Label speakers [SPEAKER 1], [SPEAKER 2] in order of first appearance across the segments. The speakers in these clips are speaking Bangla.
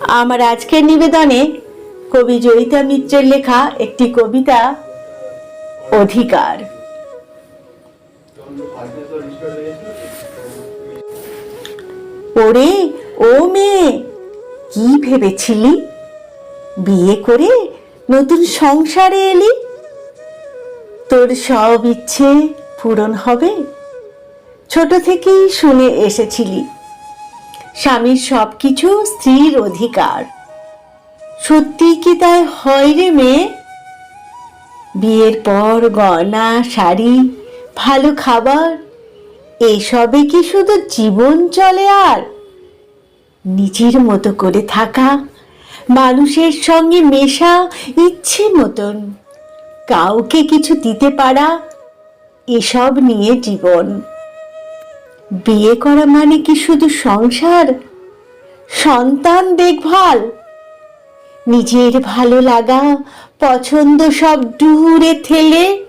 [SPEAKER 1] আমার আজকের নিবেদনে কবি জয়িতা মিত্রের লেখা একটি কবিতা, অধিকার। ওরে, ও মেয়ে, কি ভেবেছিলি? বিয়ে করে নতুন সংসারে এলি? তোর সব ইচ্ছে পূরণ হবে? ছোট থেকেই শুনে এসেছিলি। স্বামীর সব কিছু স্ত্রীর অধিকার। সত্যি কি তাই হয় রে মেয়ে? বিয়ের পর গয়না, শাড়ি, ভালো খাবার, এসবে কি শুধু জীবন চলে আর? নিজের মতো করে থাকা, মানুষের সঙ্গে মেশা ইচ্ছে মতন, কাউকে কিছু দিতে পারা, এসব নিয়ে জীবন। বিয়ে করা মানে কি শুধু সংসার? সন্তান দেখভাল। নিজের ভালো লাগা, পছন্দ সব দূরে ঠেলে।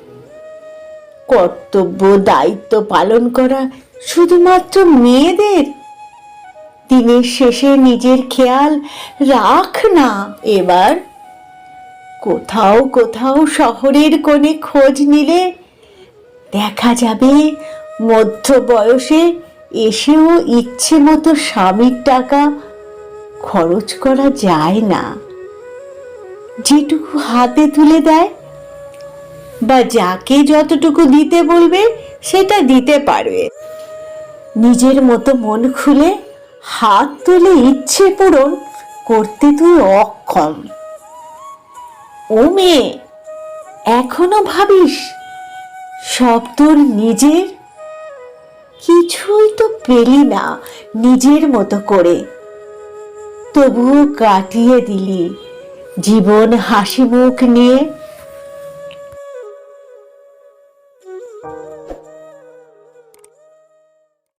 [SPEAKER 1] কর্তব্য, দায়িত্ব পালন করা শুধুমাত্র মেয়েদের। দিনের শেষে নিজের খেয়াল রাখ না এবার। কোথাও কোথাও শহরের কোণে খোঁজ নিলে দেখা যাবে মধ্য বয়সে এসেও ইচ্ছে মতো স্বামীর টাকা খরচ করা যায় না। যেটুকু হাতে তুলে দেয় বা যাকে যতটুকু দিতে বলবে, সেটা দিতে পারবে। নিজের মতো মন খুলে হাত তুলে ইচ্ছে পূরণ করতে তুই অক্ষম। ও মেয়ে, এখনও ভাবিস সব তোর নিজের? কিছুই তো পেলি না নিজের মতো করে। তবুও কাটিয়ে দিলি। জীবন হাসি মুখ নিয়ে